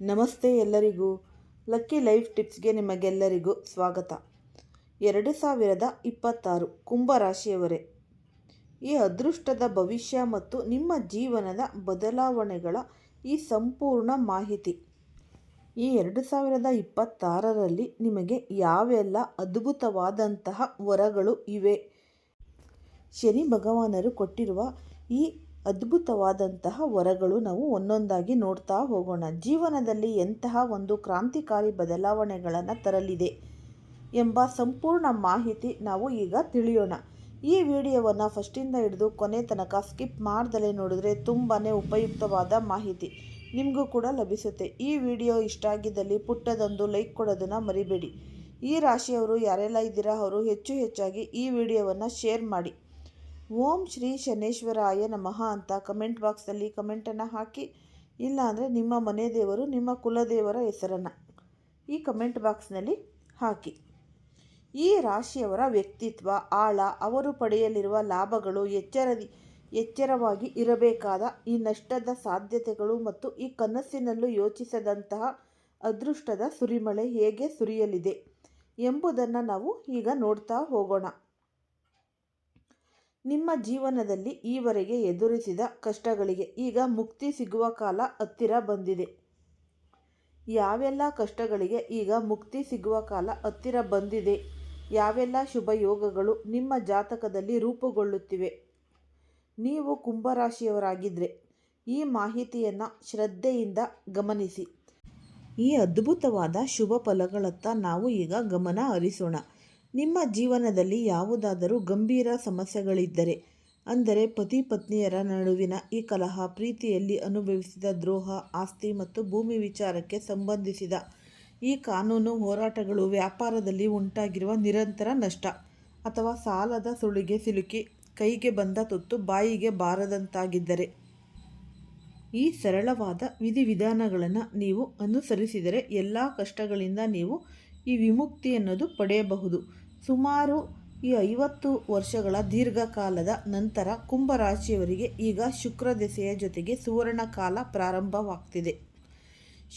ನಮಸ್ತೆ ಎಲ್ಲರಿಗೂ. Lucky life ಟಿಪ್ಸ್ಗೆ ನಿಮಗೆಲ್ಲರಿಗೂ ಸ್ವಾಗತ. ಎರಡು ಸಾವಿರದ ಇಪ್ಪತ್ತಾರು ಕುಂಭರಾಶಿಯವರೇ ಈ ಅದೃಷ್ಟದ ಭವಿಷ್ಯ ಮತ್ತು ನಿಮ್ಮ ಜೀವನದ ಬದಲಾವಣೆಗಳ ಈ ಸಂಪೂರ್ಣ ಮಾಹಿತಿ. ಈ ಎರಡು ಸಾವಿರದ ಇಪ್ಪತ್ತಾರರಲ್ಲಿ ನಿಮಗೆ ಯಾವೆಲ್ಲ ಅದ್ಭುತವಾದಂತಹ ವರಗಳು ಇವೆ? ಶನಿ ಭಗವಾನರು ಕೊಟ್ಟಿರುವ ಈ ಅದ್ಭುತವಾದಂತಹ ವರಗಳು ನಾವು ಒಂದೊಂದಾಗಿ ನೋಡ್ತಾ ಹೋಗೋಣ. ಜೀವನದಲ್ಲಿ ಎಂತಹ ಒಂದು ಕ್ರಾಂತಿಕಾರಿ ಬದಲಾವಣೆಗಳನ್ನು ತರಲಿದೆ ಎಂಬ ಸಂಪೂರ್ಣ ಮಾಹಿತಿ ನಾವು ಈಗ ತಿಳಿಯೋಣ. ಈ ವಿಡಿಯೋವನ್ನು ಫಸ್ಟಿಂದ ಹಿಡಿದು ಕೊನೆ ತನಕ ಸ್ಕಿಪ್ ಮಾಡ್ದಲೇ ನೋಡಿದ್ರೆ ತುಂಬಾ ಉಪಯುಕ್ತವಾದ ಮಾಹಿತಿ ನಿಮಗೂ ಕೂಡ ಲಭಿಸುತ್ತೆ. ಈ ವಿಡಿಯೋ ಇಷ್ಟ ಆಗಿದ್ದಲ್ಲಿ ಪುಟ್ಟದೊಂದು ಲೈಕ್ ಕೊಡೋದನ್ನು ಮರಿಬೇಡಿ. ಈ ರಾಶಿಯವರು ಯಾರೆಲ್ಲ ಇದ್ದೀರಾ, ಅವರು ಹೆಚ್ಚು ಹೆಚ್ಚಾಗಿ ಈ ವಿಡಿಯೋವನ್ನು ಶೇರ್ ಮಾಡಿ. ಓಂ ಶ್ರೀ ಶನೇಶ್ವರಾಯ ನಮಃ ಅಂತ ಕಮೆಂಟ್ ಬಾಕ್ಸಲ್ಲಿ ಕಮೆಂಟನ್ನು ಹಾಕಿ. ಇಲ್ಲ ಅಂದರೆ ನಿಮ್ಮ ಮನೆ ದೇವರು, ನಿಮ್ಮ ಕುಲದೇವರ ಹೆಸರನ್ನು ಈ ಕಮೆಂಟ್ ಬಾಕ್ಸ್ನಲ್ಲಿ ಹಾಕಿ. ಈ ರಾಶಿಯವರ ವ್ಯಕ್ತಿತ್ವ, ಆಳ, ಅವರು ಪಡೆಯಲಿರುವ ಲಾಭಗಳು ಎಚ್ಚರ ಎಚ್ಚರವಾಗಿ ಇರಬೇಕಾದ ಈ ನಷ್ಟದ ಸಾಧ್ಯತೆಗಳು ಮತ್ತು ಈ ಕನಸಿನಲ್ಲೂ ಯೋಚಿಸದಂತಹ ಅದೃಷ್ಟದ ಸುರಿಮಳೆ ಹೇಗೆ ಸುರಿಯಲಿದೆ ಎಂಬುದನ್ನು ನಾವು ಈಗ ನೋಡ್ತಾ ಹೋಗೋಣ. ನಿಮ್ಮ ಜೀವನದಲ್ಲಿ ಈವರೆಗೆ ಎದುರಿಸಿದ ಕಷ್ಟಗಳಿಗೆ ಈಗ ಮುಕ್ತಿ ಸಿಗುವ ಕಾಲ ಹತ್ತಿರ ಬಂದಿದೆ. ಯಾವೆಲ್ಲ ಕಷ್ಟಗಳಿಗೆ ಈಗ ಮುಕ್ತಿ ಸಿಗುವ ಕಾಲ ಹತ್ತಿರ ಬಂದಿದೆ? ಯಾವೆಲ್ಲ ಶುಭ ಯೋಗಗಳು ನಿಮ್ಮ ಜಾತಕದಲ್ಲಿ ರೂಪುಗೊಳ್ಳುತ್ತಿವೆ? ನೀವು ಕುಂಭರಾಶಿಯವರಾಗಿದ್ದರೆ ಈ ಮಾಹಿತಿಯನ್ನು ಶ್ರದ್ಧೆಯಿಂದ ಗಮನಿಸಿ. ಈ ಅದ್ಭುತವಾದ ಶುಭ ಫಲಗಳತ್ತ ನಾವು ಈಗ ಗಮನ ಹರಿಸೋಣ. ನಿಮ್ಮ ಜೀವನದಲ್ಲಿ ಯಾವುದಾದರೂ ಗಂಭೀರ ಸಮಸ್ಯೆಗಳಿದ್ದರೆ, ಅಂದರೆ ಪತಿ ಪತ್ನಿಯರ ನಡುವಿನ ಈ ಕಲಹ ಪ್ರೀತಿಯಲ್ಲಿ ಅನುಭವಿಸಿದ ದ್ರೋಹ, ಆಸ್ತಿ ಮತ್ತು ಭೂಮಿ ವಿಚಾರಕ್ಕೆ ಸಂಬಂಧಿಸಿದ ಈ ಕಾನೂನು ಹೋರಾಟಗಳು ವ್ಯಾಪಾರದಲ್ಲಿ ಉಂಟಾಗಿರುವ ನಿರಂತರ ನಷ್ಟ ಅಥವಾ ಸಾಲದ ಸುಳಿಗೆ ಸಿಲುಕಿ ಕೈಗೆ ಬಂದ ತುತ್ತು ಬಾಯಿಗೆ ಬಾರದಂತಾಗಿದ್ದರೆ, ಈ ಸರಳವಾದ ವಿಧಿವಿಧಾನಗಳನ್ನು ನೀವು ಅನುಸರಿಸಿದರೆ ಎಲ್ಲ ಕಷ್ಟಗಳಿಂದ ನೀವು ಈ ವಿಮುಕ್ತಿ ಅನ್ನೋದು ಪಡೆಯಬಹುದು. ಸುಮಾರು ಈ ಐವತ್ತು ವರ್ಷಗಳ ದೀರ್ಘಕಾಲದ ನಂತರ ಕುಂಭರಾಶಿಯವರಿಗೆ ಈಗ ಶುಕ್ರ ದೆಸೆಯ ಜೊತೆಗೆ ಸುವರ್ಣ ಕಾಲ ಪ್ರಾರಂಭವಾಗ್ತಿದೆ.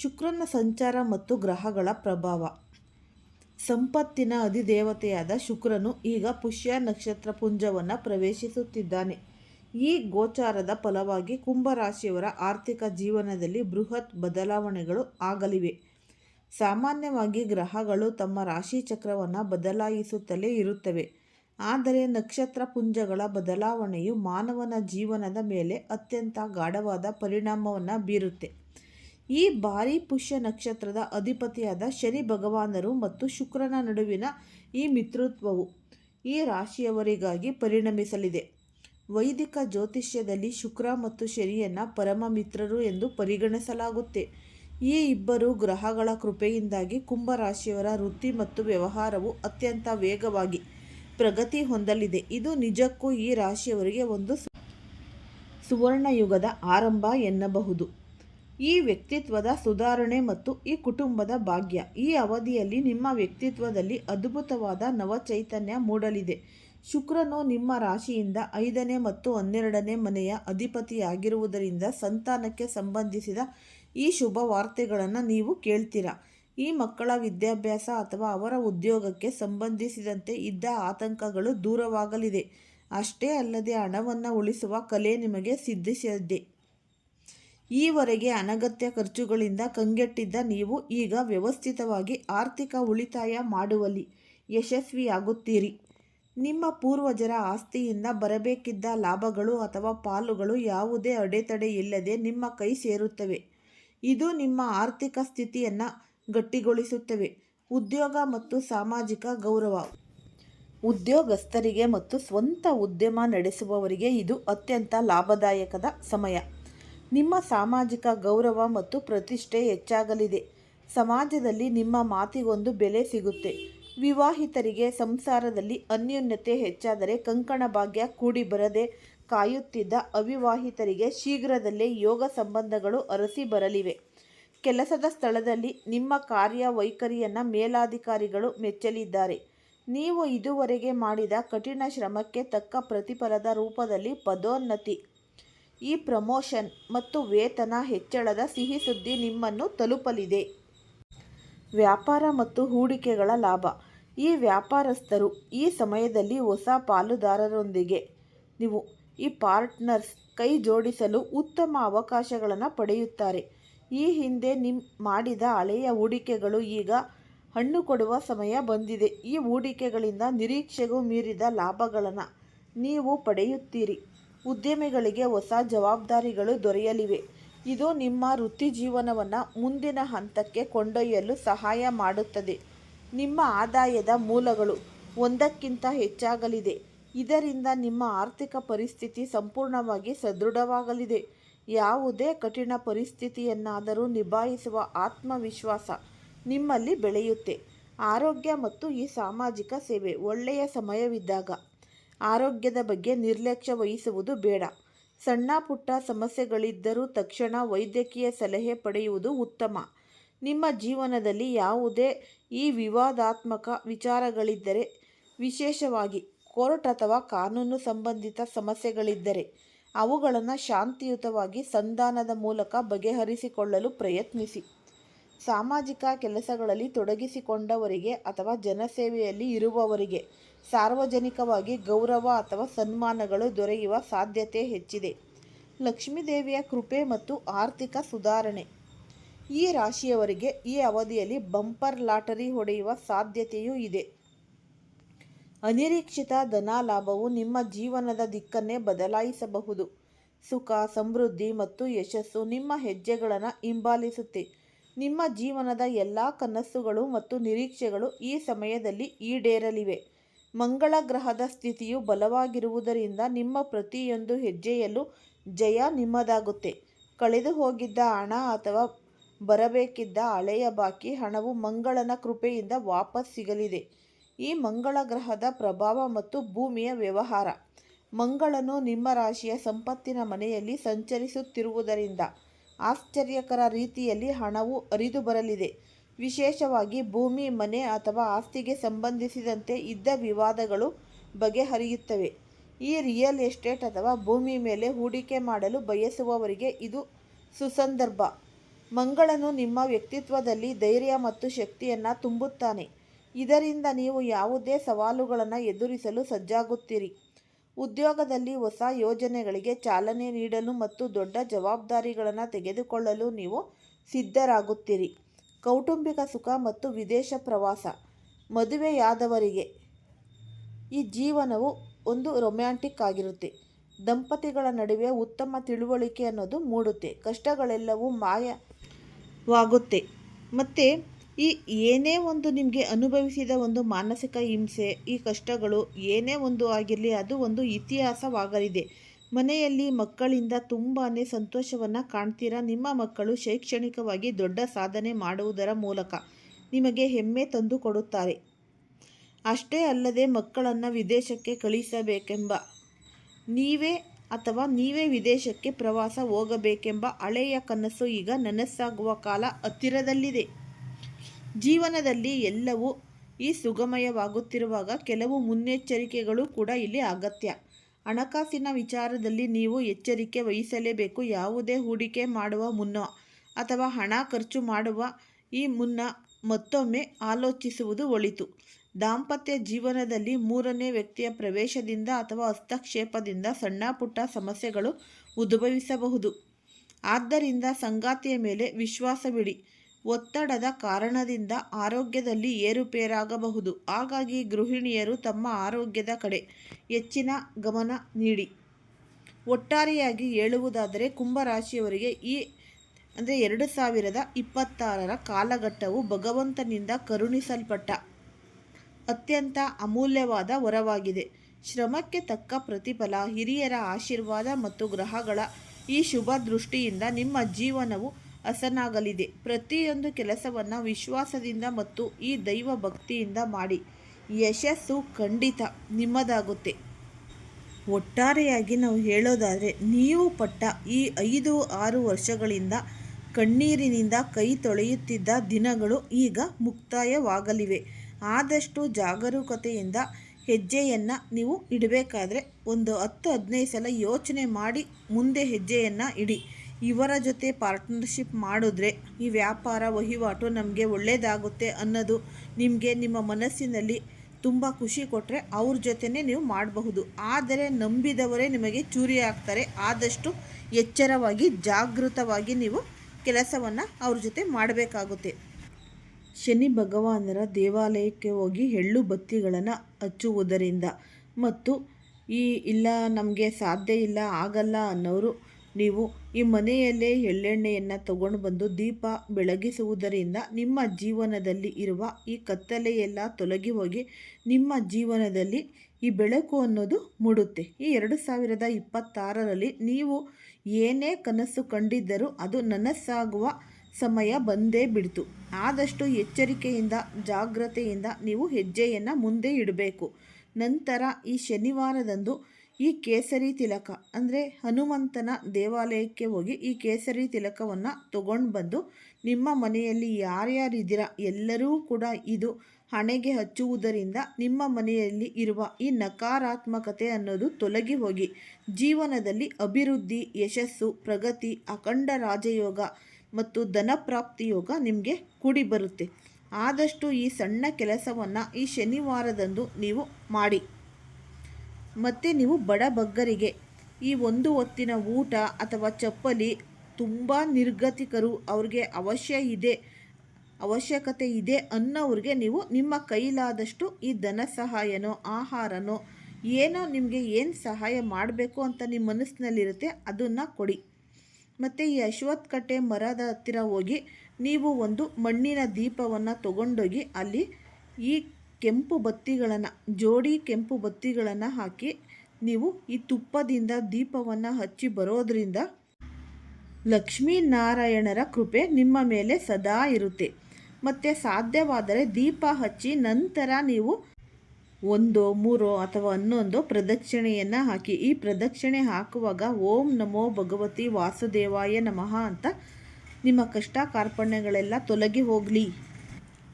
ಶುಕ್ರನ ಸಂಚಾರ ಮತ್ತು ಗ್ರಹಗಳ ಪ್ರಭಾವ. ಸಂಪತ್ತಿನ ಅಧಿದೇವತೆಯಾದ ಶುಕ್ರನು ಈಗ ಪುಷ್ಯ ನಕ್ಷತ್ರ ಪುಂಜವನ್ನು ಪ್ರವೇಶಿಸುತ್ತಿದ್ದಾನೆ. ಈ ಗೋಚಾರದ ಫಲವಾಗಿ ಕುಂಭರಾಶಿಯವರ ಆರ್ಥಿಕ ಜೀವನದಲ್ಲಿ ಬೃಹತ್ ಬದಲಾವಣೆಗಳು ಆಗಲಿವೆ. ಸಾಮಾನ್ಯವಾಗಿ ಗ್ರಹಗಳು ತಮ್ಮ ರಾಶಿ ಚಕ್ರವನ್ನು ಬದಲಾಯಿಸುತ್ತಲೇ ಇರುತ್ತವೆ. ಆದರೆ ನಕ್ಷತ್ರ ಪುಂಜಗಳ ಬದಲಾವಣೆಯು ಮಾನವನ ಜೀವನದ ಮೇಲೆ ಅತ್ಯಂತ ಗಾಢವಾದ ಪರಿಣಾಮವನ್ನು ಬೀರುತ್ತೆ. ಈ ಬಾರಿ ಪುಷ್ಯ ನಕ್ಷತ್ರದ ಅಧಿಪತಿಯಾದ ಶನಿ ಭಗವಾನರು ಮತ್ತು ಶುಕ್ರನ ನಡುವಿನ ಈ ಮಿತ್ರತ್ವವು ಈ ರಾಶಿಯವರಿಗಾಗಿ ಪರಿಣಮಿಸಲಿದೆ. ವೈದಿಕ ಜ್ಯೋತಿಷ್ಯದಲ್ಲಿ ಶುಕ್ರ ಮತ್ತು ಶನಿಯನ್ನು ಪರಮ ಮಿತ್ರರು ಎಂದು ಪರಿಗಣಿಸಲಾಗುತ್ತೆ. ಈ ಇಬ್ಬರು ಗ್ರಹಗಳ ಕೃಪೆಯಿಂದಾಗಿ ಕುಂಭರಾಶಿಯವರ ವೃತ್ತಿ ಮತ್ತು ವ್ಯವಹಾರವು ಅತ್ಯಂತ ವೇಗವಾಗಿ ಪ್ರಗತಿ ಹೊಂದಲಿದೆ. ಇದು ನಿಜಕ್ಕೂ ಈ ರಾಶಿಯವರಿಗೆ ಒಂದು ಸುವರ್ಣಯುಗದ ಆರಂಭ ಎನ್ನಬಹುದು. ಈ ವ್ಯಕ್ತಿತ್ವದ ಸುಧಾರಣೆ ಮತ್ತು ಈ ಕುಟುಂಬದ ಭಾಗ್ಯ. ಈ ಅವಧಿಯಲ್ಲಿ ನಿಮ್ಮ ವ್ಯಕ್ತಿತ್ವದಲ್ಲಿ ಅದ್ಭುತವಾದ ನವಚೈತನ್ಯ ಮೂಡಲಿದೆ. ಶುಕ್ರನು ನಿಮ್ಮ ರಾಶಿಯಿಂದ ಐದನೇ ಮತ್ತು ಹನ್ನೆರಡನೇ ಮನೆಯ ಅಧಿಪತಿಯಾಗಿರುವುದರಿಂದ ಸಂತಾನಕ್ಕೆ ಸಂಬಂಧಿಸಿದ ಈ ಶುಭ ವಾರ್ತೆಗಳನ್ನು ನೀವು ಕೇಳ್ತೀರಾ? ಈ ಮಕ್ಕಳ ವಿದ್ಯಾಭ್ಯಾಸ ಅಥವಾ ಅವರ ಉದ್ಯೋಗಕ್ಕೆ ಸಂಬಂಧಿಸಿದಂತೆ ಇದ್ದ ಆತಂಕಗಳು ದೂರವಾಗಲಿದೆ. ಅಷ್ಟೇ ಅಲ್ಲದೆ ಹಣವನ್ನು ಉಳಿಸುವ ಕಲೆ ನಿಮಗೆ ಸಿದ್ಧಿಸಿದೆ ಈವರೆಗೆ ಅನಗತ್ಯ ಖರ್ಚುಗಳಿಂದ ಕಂಗೆಟ್ಟಿದ್ದ ನೀವು ಈಗ ವ್ಯವಸ್ಥಿತವಾಗಿ ಆರ್ಥಿಕ ಉಳಿತಾಯ ಮಾಡುವಲ್ಲಿ ಯಶಸ್ವಿಯಾಗುತ್ತೀರಿ. ನಿಮ್ಮ ಪೂರ್ವಜರ ಆಸ್ತಿಯಿಂದ ಬರಬೇಕಿದ್ದ ಲಾಭಗಳು ಅಥವಾ ಪಾಲುಗಳು ಯಾವುದೇ ಅಡೆತಡೆ ಇಲ್ಲದೆ ನಿಮ್ಮ ಕೈ ಸೇರುತ್ತವೆ. ಇದು ನಿಮ್ಮ ಆರ್ಥಿಕ ಸ್ಥಿತಿಯನ್ನು ಗಟ್ಟಿಗೊಳಿಸುತ್ತವೆ. ಉದ್ಯೋಗ ಮತ್ತು ಸಾಮಾಜಿಕ ಗೌರವ. ಉದ್ಯೋಗಸ್ಥರಿಗೆ ಮತ್ತು ಸ್ವಂತ ಉದ್ಯಮ ನಡೆಸುವವರಿಗೆ ಇದು ಅತ್ಯಂತ ಲಾಭದಾಯಕದ ಸಮಯ. ನಿಮ್ಮ ಸಾಮಾಜಿಕ ಗೌರವ ಮತ್ತು ಪ್ರತಿಷ್ಠೆ ಹೆಚ್ಚಾಗಲಿದೆ. ಸಮಾಜದಲ್ಲಿ ನಿಮ್ಮ ಮಾತಿಗೊಂದು ಬೆಲೆ ಸಿಗುತ್ತೆ. ವಿವಾಹಿತರಿಗೆ ಸಂಸಾರದಲ್ಲಿ ಅನ್ಯೋನ್ಯತೆ ಹೆಚ್ಚಾದರೆ ಕಂಕಣ ಭಾಗ್ಯ ಕೂಡಿ ಬರದೆ ಕಾಯುತ್ತಿದ್ದ ಅವಿವಾಹಿತರಿಗೆ ಶೀಘ್ರದಲ್ಲೇ ಯೋಗ ಸಂಬಂಧಗಳು ಅರಸಿ ಬರಲಿವೆ. ಕೆಲಸದ ಸ್ಥಳದಲ್ಲಿ ನಿಮ್ಮ ಕಾರ್ಯ ವೈಖರಿಯನ್ನು ಮೇಲಾಧಿಕಾರಿಗಳು ಮೆಚ್ಚಲಿದ್ದಾರೆ. ನೀವು ಇದುವರೆಗೆ ಮಾಡಿದ ಕಠಿಣ ಶ್ರಮಕ್ಕೆ ತಕ್ಕ ಪ್ರತಿಫಲದ ರೂಪದಲ್ಲಿ ಪದೋನ್ನತಿ, ಈ ಪ್ರಮೋಷನ್ ಮತ್ತು ವೇತನ ಹೆಚ್ಚಳದ ಸಿಹಿ ಸುದ್ದಿ ನಿಮ್ಮನ್ನು ತಲುಪಲಿದೆ. ವ್ಯಾಪಾರ ಮತ್ತು ಹೂಡಿಕೆಗಳ ಲಾಭ. ಈ ವ್ಯಾಪಾರಸ್ಥರು ಈ ಸಮಯದಲ್ಲಿ ಹೊಸ ಪಾಲುದಾರರೊಂದಿಗೆ. ನೀವು ಈ ಪಾರ್ಟ್ನರ್ಸ್ ಕೈ ಜೋಡಿಸಲು ಉತ್ತಮ ಅವಕಾಶಗಳನ್ನು ಪಡೆಯುತ್ತಾರೆ. ಈ ಹಿಂದೆ ನಿಮ್ ಮಾಡಿದ ಹಳೆಯ ಹೂಡಿಕೆಗಳು ಈಗ ಹಣ್ಣು ಕೊಡುವ ಸಮಯ ಬಂದಿದೆ. ಈ ಹೂಡಿಕೆಗಳಿಂದ ನಿರೀಕ್ಷೆಗೂ ಮೀರಿದ ಲಾಭಗಳನ್ನು ನೀವು ಪಡೆಯುತ್ತೀರಿ. ಉದ್ಯಮಿಗಳಿಗೆ ಹೊಸ ಜವಾಬ್ದಾರಿಗಳು ದೊರೆಯಲಿವೆ. ಇದು ನಿಮ್ಮ ವೃತ್ತಿ ಜೀವನವನ್ನು ಮುಂದಿನ ಹಂತಕ್ಕೆ ಕೊಂಡೊಯ್ಯಲು ಸಹಾಯ ಮಾಡುತ್ತದೆ. ನಿಮ್ಮ ಆದಾಯದ ಮೂಲಗಳು ಒಂದಕ್ಕಿಂತ ಹೆಚ್ಚಾಗಲಿದೆ. ಇದರಿಂದ ನಿಮ್ಮ ಆರ್ಥಿಕ ಪರಿಸ್ಥಿತಿ ಸಂಪೂರ್ಣವಾಗಿ ಸದೃಢವಾಗಲಿದೆ. ಯಾವುದೇ ಕಠಿಣ ಪರಿಸ್ಥಿತಿಯನ್ನಾದರೂ ನಿಭಾಯಿಸುವ ಆತ್ಮವಿಶ್ವಾಸ ನಿಮ್ಮಲ್ಲಿ ಬೆಳೆಯುತ್ತೆ. ಆರೋಗ್ಯ ಮತ್ತು ಈ ಸಾಮಾಜಿಕ ಸೇವೆ ಒಳ್ಳೆಯ ಸಮಯವಿದ್ದಾಗ ಆರೋಗ್ಯದ ಬಗ್ಗೆ ನಿರ್ಲಕ್ಷ್ಯ ವಹಿಸುವುದು ಬೇಡ. ಸಣ್ಣ ಪುಟ್ಟ ಸಮಸ್ಯೆಗಳಿದ್ದರೂ ತಕ್ಷಣ ವೈದ್ಯಕೀಯ ಸಲಹೆ ಪಡೆಯುವುದು ಉತ್ತಮ. ನಿಮ್ಮ ಜೀವನದಲ್ಲಿ ಯಾವುದೇ ಈ ವಿವಾದಾತ್ಮಕ ವಿಚಾರಗಳಿದ್ದರೆ ವಿಶೇಷವಾಗಿ ಕೋರ್ಟ್ ಅಥವಾ ಕಾನೂನು ಸಂಬಂಧಿತ ಸಮಸ್ಯೆಗಳಿದ್ದರೆ ಅವುಗಳನ್ನು ಶಾಂತಿಯುತವಾಗಿ ಸಂಧಾನದ ಮೂಲಕ ಬಗೆಹರಿಸಿಕೊಳ್ಳಲು ಪ್ರಯತ್ನಿಸಿ. ಸಾಮಾಜಿಕ ಕೆಲಸಗಳಲ್ಲಿ ತೊಡಗಿಸಿಕೊಂಡವರಿಗೆ ಅಥವಾ ಜನಸೇವೆಯಲ್ಲಿ ಇರುವವರಿಗೆ ಸಾರ್ವಜನಿಕವಾಗಿ ಗೌರವ ಅಥವಾ ಸನ್ಮಾನಗಳು ದೊರೆಯುವ ಸಾಧ್ಯತೆ ಹೆಚ್ಚಿದೆ. ಲಕ್ಷ್ಮೀದೇವಿಯ ಕೃಪೆ ಮತ್ತು ಆರ್ಥಿಕ ಸುಧಾರಣೆ. ಈ ರಾಶಿಯವರಿಗೆ ಈ ಅವಧಿಯಲ್ಲಿ ಬಂಪರ್ ಲಾಟರಿ ಹೊಡೆಯುವ ಸಾಧ್ಯತೆಯೂ ಇದೆ. ಅನಿರೀಕ್ಷಿತ ಧನಲಾಭವು ನಿಮ್ಮ ಜೀವನದ ದಿಕ್ಕನ್ನೇ ಬದಲಾಯಿಸಬಹುದು. ಸುಖ, ಸಮೃದ್ಧಿ ಮತ್ತು ಯಶಸ್ಸು ನಿಮ್ಮ ಹೆಜ್ಜೆಗಳನ್ನು ಹಿಂಬಾಲಿಸುತ್ತೆ. ನಿಮ್ಮ ಜೀವನದ ಎಲ್ಲ ಕನಸುಗಳು ಮತ್ತು ನಿರೀಕ್ಷೆಗಳು ಈ ಸಮಯದಲ್ಲಿ ಈಡೇರಲಿವೆ. ಮಂಗಳ ಗ್ರಹದ ಸ್ಥಿತಿಯು ಬಲವಾಗಿರುವುದರಿಂದ ನಿಮ್ಮ ಪ್ರತಿಯೊಂದು ಹೆಜ್ಜೆಯಲ್ಲೂ ಜಯ ನಿಮ್ಮದಾಗುತ್ತೆ. ಕಳೆದು ಹೋಗಿದ್ದ ಹಣ ಅಥವಾ ಬರಬೇಕಿದ್ದ ಹಳೆಯ ಬಾಕಿ ಹಣವು ಮಂಗಳನ ಕೃಪೆಯಿಂದ ವಾಪಸ್ ಸಿಗಲಿದೆ. ಈ ಮಂಗಳ ಗ್ರಹದ ಪ್ರಭಾವ ಮತ್ತು ಭೂಮಿಯ ವ್ಯವಹಾರ. ಮಂಗಳನು ನಿಮ್ಮ ರಾಶಿಯ ಸಂಪತ್ತಿನ ಮನೆಯಲ್ಲಿ ಸಂಚರಿಸುತ್ತಿರುವುದರಿಂದ ಆಶ್ಚರ್ಯಕರ ರೀತಿಯಲ್ಲಿ ಹಣವು ಹರಿದು ಬರಲಿದೆ. ವಿಶೇಷವಾಗಿ ಭೂಮಿ, ಮನೆ ಅಥವಾ ಆಸ್ತಿಗೆ ಸಂಬಂಧಿಸಿದಂತೆ ಇದ್ದ ವಿವಾದಗಳು ಬಗೆಹರಿಯುತ್ತವೆ. ಈ ರಿಯಲ್ ಎಸ್ಟೇಟ್ ಅಥವಾ ಭೂಮಿ ಮೇಲೆ ಹೂಡಿಕೆ ಮಾಡಲು ಬಯಸುವವರಿಗೆ ಇದು ಸುಸಂದರ್ಭ. ಮಂಗಳನು ನಿಮ್ಮ ವ್ಯಕ್ತಿತ್ವದಲ್ಲಿ ಧೈರ್ಯ ಮತ್ತು ಶಕ್ತಿಯನ್ನು ತುಂಬುತ್ತಾನೆ. ಇದರಿಂದ ನೀವು ಯಾವುದೇ ಸವಾಲುಗಳನ್ನು ಎದುರಿಸಲು ಸಜ್ಜಾಗುತ್ತೀರಿ. ಉದ್ಯೋಗದಲ್ಲಿ ಹೊಸ ಯೋಜನೆಗಳಿಗೆ ಚಾಲನೆ ನೀಡಲು ಮತ್ತು ದೊಡ್ಡ ಜವಾಬ್ದಾರಿಗಳನ್ನು ತೆಗೆದುಕೊಳ್ಳಲು ನೀವು ಸಿದ್ಧರಾಗುತ್ತೀರಿ. ಕೌಟುಂಬಿಕ ಸುಖ ಮತ್ತು ವಿದೇಶ ಪ್ರವಾಸ, ಮದುವೆಯಾದವರಿಗೆ ಈ ಜೀವನವು ಒಂದು ರೊಮ್ಯಾಂಟಿಕ್ ಆಗಿರುತ್ತೆ. ದಂಪತಿಗಳ ನಡುವೆ ಉತ್ತಮ ತಿಳುವಳಿಕೆ ಅನ್ನೋದು ಮೂಡುತ್ತೆ. ಕಷ್ಟಗಳೆಲ್ಲವೂ ಮಾಯವಾಗುತ್ತೆ. ಮತ್ತು ಈ ಏನೇ ಒಂದು ನಿಮಗೆ ಅನುಭವಿಸಿದ ಒಂದು ಮಾನಸಿಕ ಹಿಂಸೆ, ಈ ಕಷ್ಟಗಳು ಏನೇ ಒಂದು ಆಗಿರಲಿ ಅದು ಒಂದು ಇತಿಹಾಸವಾಗಲಿದೆ. ಮನೆಯಲ್ಲಿ ಮಕ್ಕಳಿಂದ ತುಂಬಾ ಸಂತೋಷವನ್ನು ಕಾಣ್ತೀರಾ? ನಿಮ್ಮ ಮಕ್ಕಳು ಶೈಕ್ಷಣಿಕವಾಗಿ ದೊಡ್ಡ ಸಾಧನೆ ಮಾಡುವುದರ ಮೂಲಕ ನಿಮಗೆ ಹೆಮ್ಮೆ ತಂದು ಕೊಡುತ್ತಾರೆ ಅಷ್ಟೇ ಅಲ್ಲದೆ ಮಕ್ಕಳನ್ನು ವಿದೇಶಕ್ಕೆ ಕಳಿಸಬೇಕೆಂಬ, ನೀವೇ ಅಥವಾ ನೀವೇ ವಿದೇಶಕ್ಕೆ ಪ್ರವಾಸ ಹೋಗಬೇಕೆಂಬ ಹಳೆಯ ಕನಸು ಈಗ ನನಸಾಗುವ ಕಾಲ ಹತ್ತಿರದಲ್ಲಿದೆ. ಜೀವನದಲ್ಲಿ ಎಲ್ಲವೂ ಈ ಸುಗಮಯವಾಗುತ್ತಿರುವಾಗ ಕೆಲವು ಮುನ್ನೆಚ್ಚರಿಕೆಗಳು ಕೂಡ ಇಲ್ಲಿ ಅಗತ್ಯ. ಹಣಕಾಸಿನ ವಿಚಾರದಲ್ಲಿ ನೀವು ಎಚ್ಚರಿಕೆ ವಹಿಸಲೇಬೇಕು. ಯಾವುದೇ ಹೂಡಿಕೆ ಮಾಡುವ ಮುನ್ನ ಅಥವಾ ಹಣ ಖರ್ಚು ಮಾಡುವ ಈ ಮುನ್ನ ಮತ್ತೊಮ್ಮೆ ಆಲೋಚಿಸುವುದು ಒಳಿತು. ದಾಂಪತ್ಯ ಜೀವನದಲ್ಲಿ ಮೂರನೇ ವ್ಯಕ್ತಿಯ ಪ್ರವೇಶದಿಂದ ಅಥವಾ ಹಸ್ತಕ್ಷೇಪದಿಂದ ಸಣ್ಣ ಪುಟ್ಟ ಸಮಸ್ಯೆಗಳು ಉದ್ಭವಿಸಬಹುದು. ಆದ್ದರಿಂದ ಸಂಗಾತಿಯ ಮೇಲೆ ವಿಶ್ವಾಸವಿಡಿ. ಒತ್ತಡದ ಕಾರಣದಿಂದ ಆರೋಗ್ಯದಲ್ಲಿ ಏರುಪೇರಾಗಬಹುದು. ಹಾಗಾಗಿ ಗೃಹಿಣಿಯರು ತಮ್ಮ ಆರೋಗ್ಯದ ಕಡೆ ಹೆಚ್ಚಿನ ಗಮನ ನೀಡಿ. ಒಟ್ಟಾರೆಯಾಗಿ ಹೇಳುವುದಾದರೆ, ಕುಂಭರಾಶಿಯವರಿಗೆ ಈ, ಅಂದರೆ ಎರಡು ಸಾವಿರದ ಇಪ್ಪತ್ತಾರರ ಕಾಲಘಟ್ಟವು ಭಗವಂತನಿಂದ ಕರುಣಿಸಲ್ಪಟ್ಟ, ಅತ್ಯಂತ ಅಮೂಲ್ಯವಾದ ವರವಾಗಿದೆ. ಶ್ರಮಕ್ಕೆ ತಕ್ಕ ಪ್ರತಿಫಲ, ಹಿರಿಯರ ಆಶೀರ್ವಾದ ಮತ್ತು ಗ್ರಹಗಳ ಈ ಶುಭ ದೃಷ್ಟಿಯಿಂದ ನಿಮ್ಮ ಜೀವನವು ಹಸನಾಗಲಿದೆ ಪ್ರತಿಯೊಂದು ಕೆಲಸವನ್ನು ವಿಶ್ವಾಸದಿಂದ ಮತ್ತು ಈ ದೈವ ಭಕ್ತಿಯಿಂದ ಮಾಡಿ. ಯಶಸ್ಸು ಖಂಡಿತ ನಿಮ್ಮದಾಗುತ್ತೆ. ಒಟ್ಟಾರೆಯಾಗಿ ನಾವು ಹೇಳೋದಾದರೆ, ನೀವು ಪಟ್ಟ ಈ ಐದು ಆರು ವರ್ಷಗಳಿಂದ ಕಣ್ಣೀರಿನಿಂದ ಕೈ ತೊಳೆಯುತ್ತಿದ್ದ ದಿನಗಳು ಈಗ ಮುಕ್ತಾಯವಾಗಲಿವೆ. ಆದಷ್ಟು ಜಾಗರೂಕತೆಯಿಂದ ಹೆಜ್ಜೆಯನ್ನು ನೀವು ಇಡಬೇಕಾದ್ರೆ ಒಂದು ಹತ್ತು ಹದಿನೈದು ಸಲ ಯೋಚನೆ ಮಾಡಿ ಮುಂದೆ ಹೆಜ್ಜೆಯನ್ನು ಇಡಿ. ಇವರ ಜೊತೆ ಪಾರ್ಟ್ನರ್ಶಿಪ್ ಮಾಡಿದ್ರೆ ಈ ವ್ಯಾಪಾರ, ವಹಿವಾಟು ನಮಗೆ ಒಳ್ಳೆಯದಾಗುತ್ತೆ ಅನ್ನೋದು ನಿಮಗೆ ನಿಮ್ಮ ಮನಸ್ಸಿನಲ್ಲಿ ತುಂಬ ಖುಷಿ ಕೊಟ್ಟರೆ ಅವ್ರ ಜೊತೆನೇ ನೀವು ಮಾಡಬಹುದು. ಆದರೆ ನಂಬಿದವರೇ ನಿಮಗೆ ಚೂರಿ ಆಗ್ತಾರೆ ಆದಷ್ಟು ಎಚ್ಚರವಾಗಿ, ಜಾಗೃತವಾಗಿ ನೀವು ಕೆಲಸವನ್ನು ಅವ್ರ ಜೊತೆ ಮಾಡಬೇಕಾಗುತ್ತೆ. ಶನಿ ಭಗವಾನರ ದೇವಾಲಯಕ್ಕೆ ಹೋಗಿ ಎಳ್ಳು ಬತ್ತಿಗಳನ್ನು ಹಚ್ಚುವುದರಿಂದ ಮತ್ತು ಈ, ಇಲ್ಲ, ನಮಗೆ ಸಾಧ್ಯ ಇಲ್ಲ, ಆಗಲ್ಲ ಅನ್ನೋರು ನೀವು ಈ ಮನೆಯಲ್ಲೇ ಎಳ್ಳೆಣ್ಣೆಯನ್ನು ತಗೊಂಡು ಬಂದು ದೀಪ ಬೆಳಗಿಸುವುದರಿಂದ ನಿಮ್ಮ ಜೀವನದಲ್ಲಿ ಇರುವ ಈ ಕತ್ತಲೆಯೆಲ್ಲ ತೊಲಗಿ ಹೋಗಿ ನಿಮ್ಮ ಜೀವನದಲ್ಲಿ ಈ ಬೆಳಕು ಅನ್ನೋದು ಮೂಡುತ್ತೆ. ಈ ಎರಡು ಸಾವಿರದ ಇಪ್ಪತ್ತಾರರಲ್ಲಿ ನೀವು ಏನೇ ಕನಸು ಕಂಡಿದ್ದರೂ ಅದು ನನಸಾಗುವ ಸಮಯ ಬಂದೇ ಬಿಡ್ತು. ಆದಷ್ಟು ಎಚ್ಚರಿಕೆಯಿಂದ, ಜಾಗ್ರತೆಯಿಂದ ನೀವು ಹೆಜ್ಜೆಯನ್ನು ಮುಂದೆ ಇಡಬೇಕು. ನಂತರ ಈ ಶನಿವಾರದಂದು ಈ ಕೇಸರಿ ತಿಲಕ, ಅಂದರೆ ಹನುಮಂತನ ದೇವಾಲಯಕ್ಕೆ ಹೋಗಿ ಈ ಕೇಸರಿ ತಿಲಕವನ್ನು ತಗೊಂಡು ಬಂದು ನಿಮ್ಮ ಮನೆಯಲ್ಲಿ ಯಾರ್ಯಾರಿದ್ದೀರಾ ಎಲ್ಲರೂ ಕೂಡ ಇದು ಹಣೆಗೆ ಹಚ್ಚುವುದರಿಂದ ನಿಮ್ಮ ಮನೆಯಲ್ಲಿ ಇರುವ ಈ ನಕಾರಾತ್ಮಕತೆ ಅನ್ನೋದು ತೊಲಗಿ ಹೋಗಿ. ಜೀವನದಲ್ಲಿ ಅಭಿವೃದ್ಧಿ, ಯಶಸ್ಸು, ಪ್ರಗತಿ, ಅಖಂಡ ರಾಜಯೋಗ ಮತ್ತು ಧನಪ್ರಾಪ್ತಿ ಯೋಗ ನಿಮಗೆ ಕೂಡಿ ಬರುತ್ತೆ. ಆದಷ್ಟು ಈ ಸಣ್ಣ ಕೆಲಸವನ್ನು ಈ ಶನಿವಾರದಂದು ನೀವು ಮಾಡಿ. ಮತ್ತು ನೀವು ಬಡ ಬಗ್ಗರಿಗೆ. ಈ ಒಂದು ಹೊತ್ತಿನ ಊಟ ಅಥವಾ ಚಪ್ಪಲಿ ತುಂಬ ನಿರ್ಗತಿಕರು ಅವ್ರಿಗೆ ಅವಶ್ಯ ಇದೆ. ಅವಶ್ಯಕತೆ ಇದೆ ಅನ್ನೋರಿಗೆ ನೀವು ನಿಮ್ಮ ಕೈಲಾದಷ್ಟು ಈ ಧನ ಸಹಾಯನೋ, ಆಹಾರನೋ, ಏನೋ ನಿಮಗೆ ಏನು ಸಹಾಯ ಮಾಡಬೇಕು ಅಂತ ನಿಮ್ಮ ಮನಸ್ಸಿನಲ್ಲಿರುತ್ತೆ ಅದನ್ನು ಕೊಡಿ. ಮತ್ತು ಈ ಅಶ್ವತ್ಥಕಟ್ಟೆ ಮರದ ಹತ್ತಿರ ಹೋಗಿ ನೀವು ಒಂದು ಮಣ್ಣಿನ ದೀಪವನ್ನು ತಗೊಂಡೋಗಿ ಅಲ್ಲಿ ಈ ಕೆಂಪು ಬತ್ತಿಗಳನ್ನು, ಜೋಡಿ ಕೆಂಪು ಬತ್ತಿಗಳನ್ನು ಹಾಕಿ ನೀವು ಈ ತುಪ್ಪದಿಂದ ದೀಪವನ್ನು ಹಚ್ಚಿ ಬರೋದರಿಂದ ಲಕ್ಷ್ಮೀನಾರಾಯಣರ ಕೃಪೆ ನಿಮ್ಮ ಮೇಲೆ ಸದಾ ಇರುತ್ತೆ. ಮತ್ತು ಸಾಧ್ಯವಾದರೆ ದೀಪ ಹಚ್ಚಿ ನಂತರ ನೀವು ಒಂದು, ಮೂರೋ ಅಥವಾ ಹನ್ನೊಂದು ಪ್ರದಕ್ಷಿಣೆಯನ್ನು ಹಾಕಿ. ಈ ಪ್ರದಕ್ಷಿಣೆ ಹಾಕುವಾಗ ಓಂ ನಮೋ ಭಗವತಿ ವಾಸುದೇವಾಯ ನಮಃ ಅಂತ ನಿಮ್ಮ ಕಷ್ಟ ಕಾರ್ಪಣ್ಯಗಳೆಲ್ಲ ತೊಲಗಿ ಹೋಗಲಿ.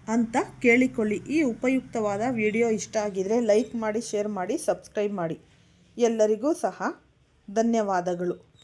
ಅಂತ ಕೇಳಿಕೊಳ್ಳಿ. ಈ ಉಪಯುಕ್ತವಾದ ವಿಡಿಯೋ ಇಷ್ಟ ಆಗಿದರೆ ಲೈಕ್ ಮಾಡಿ, ಶೇರ್ ಮಾಡಿ, ಸಬ್ಸ್ಕ್ರೈಬ್ ಮಾಡಿ. ಎಲ್ಲರಿಗೂ ಸಹ ಧನ್ಯವಾದಗಳು.